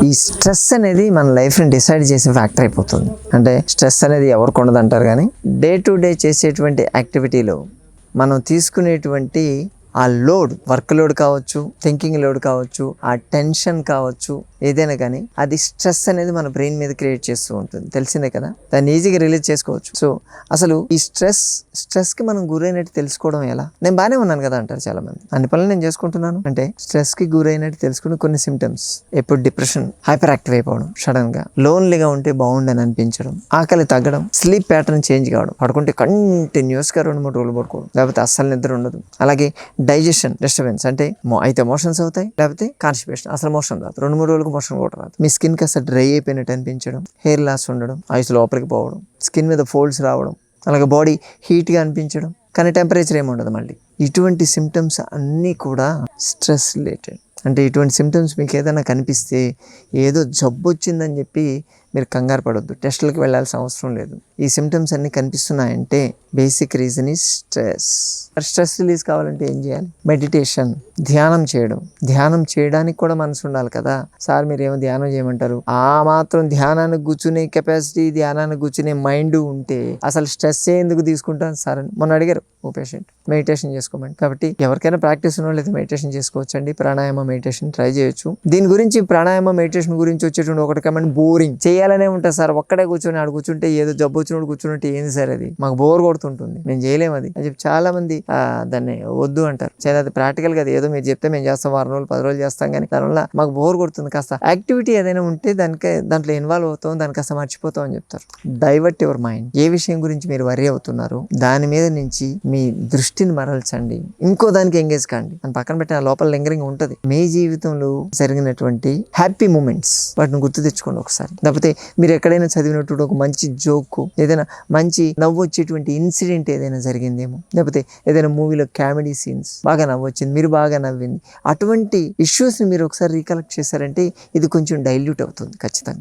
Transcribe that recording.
ఈ స్ట్రెస్ అనేది మన లైఫ్ని డిసైడ్ చేసే ఫ్యాక్టర్ అయిపోతుంది. అంటే స్ట్రెస్ అనేది ఎవరికి ఉండదు అంటారు కానీ డే టు డే చేసేటువంటి యాక్టివిటీలో మనం తీసుకునేటువంటి ఆ లోడ్ వర్క్ లోడ్ కావచ్చు థింకింగ్ లోడ్ కావచ్చు ఆ టెన్షన్ కావచ్చు ఏదైనా కానీ అది స్ట్రెస్ అనేది మన బ్రెయిన్ మీద క్రియేట్ చేస్తూ ఉంటుంది. తెలిసిందే కదా? దాన్ని ఈజీగా రిలీజ్ చేసుకోవచ్చు. సో అసలు ఈ స్ట్రెస్ స్ట్రెస్కి మనం గురైనట్టు తెలుసుకోవడం ఎలా? నేను బాగానే ఉన్నాను కదా అంటారు చాలా మంది అన్ని పనులు నేను చేసుకుంటున్నాను. అంటే స్ట్రెస్కి గురైనట్టు తెలుసుకుని కొన్ని సిమ్టమ్స్ ఎప్పుడు డిప్రెషన్ హైపర్ యాక్టివ్ అయిపోవడం సడన్గా లోన్లీగా ఉంటే బాగుండని అనిపించడం ఆకలి తగ్గడం స్లీప్ ప్యాటర్న్ చేంజ్ కావడం పడుకుంటే కంటిన్యూస్గా రెండు మూడు రోజులు పడుకోవడం లేకపోతే అస్సలు నిద్ర ఉండదు. అలాగే డైజెషన్ డిస్టర్బెన్స్ అంటే అయితే మోషన్స్ అవుతాయి లేకపోతే కాన్స్టిపేషన్. అసలు మోషన్ రాదు. రెండు మూడు రోజులకు మోషన్ కూడా రాదు. మీ స్కిన్ అసలు డ్రై అయిపోయినట్టు అనిపించడం హెయిర్ లాస్ ఉండడం ఐస్ లోపలికి పోవడం స్కిన్ మీద ఫోల్డ్స్ రావడం అలాగే బాడీ హీట్గా అనిపించడం. కానీ టెంపరేచర్ ఏమి ఉండదు మళ్ళీ. ఇటువంటి సిమ్టమ్స్ అన్నీ కూడా స్ట్రెస్ రిలేటెడ్. అంటే ఇటువంటి సిమ్టమ్స్ మీకు ఏదైనా కనిపిస్తే ఏదో జబ్బు వచ్చిందని చెప్పి మీరు కంగారు పడొద్దు. టెస్టులకు వెళ్ళాల్సిన అవసరం లేదు. ఈ సిమ్టమ్స్ అన్నీ కనిపిస్తున్నాయంటే బేసిక్ రీజన్ ఈ స్ట్రెస్ స్ట్రెస్ రిలీజ్ కావాలంటే ఏం చేయాలి? మెడిటేషన్ ధ్యానం చేయడం. ధ్యానం చేయడానికి కూడా మనసు ఉండాలి కదా. సార్ మీరు ఏమో ధ్యానం చేయమంటారు. ఆ మాత్రం ధ్యానానికి కూర్చునే కెపాసిటీ ధ్యానానికి కూర్చునే మైండ్ ఉంటే అసలు స్ట్రెస్ ఎందుకు తీసుకుంటాను సార్ అని మొన్న అడిగారు ఓ పేషెంట్ మెడిటేషన్ చేసుకోమని కాబట్టి ఎవరికైనా ప్రాక్టీస్ ఉన్న లేదా మెడిటేషన్ చేసుకోవచ్చండి. ప్రాణాయామం మెడిటేషన్ ట్రై చేయొచ్చు. దీని గురించి ప్రాణాయామ మెడిటేషన్ గురించి వచ్చేటువంటి ఒకటి కమెంట్ బోరింగ్ చేయాలనే ఉంటుంది సార్ ఒక్కడే కూర్చొని ఆడు కూర్చుంటే ఏదో జబ్బు వచ్చినప్పుడు కూర్చున్నట్టు ఏంది సార్ అది? మాకు బోర్ కొడుతుంటుంది. మేము చేయలేము అది. అని చెప్పి చాలా మంది దాన్ని వద్దు అంటారు. సరే అది ప్రాక్టికల్గా ఏదో మీరు చెప్తే మేము చేస్తాం వారం రోజులు పది రోజులు చేస్తాం కానీ దానివల్ల మాకు బోర్ కొడుతుంది. కాస్త యాక్టివిటీ ఏదైనా ఉంటే దానికి దాంట్లో ఇన్వాల్వ్ అవుతాం దాని కాస్త మర్చిపోతాం అని చెప్తారు. డైవర్ట్ యువర్ మైండ్ ఏ విషయం గురించి మీరు వరి అవుతున్నారు దాని మీద నుంచి మీ దృష్టిని మరల్చండి. ఇంకో దానికి ఎంగేజ్ కాండి. అని పక్కన పెట్టిన లోపల లింగరింగ్ ఉంటుంది. మీ మీ జీవితంలో జరిగినటువంటి హ్యాపీ మూమెంట్స్ వాటిని గుర్తు తెచ్చుకోండి ఒకసారి. లేకపోతే మీరు ఎక్కడైనా చదివినటువంటి ఒక మంచి జోక్ ఏదైనా మంచి నవ్వు వచ్చేటువంటి ఇన్సిడెంట్ ఏదైనా జరిగిందేమో. లేకపోతే ఏదైనా మూవీలో కామెడీ సీన్స్ బాగా నవ్వొచ్చింది మీరు బాగా నవ్వింది. అటువంటి ఇష్యూస్ని మీరు ఒకసారి రీకలెక్ట్ చేశారంటే ఇది కొంచెం డైల్యూట్ అవుతుంది ఖచ్చితంగా.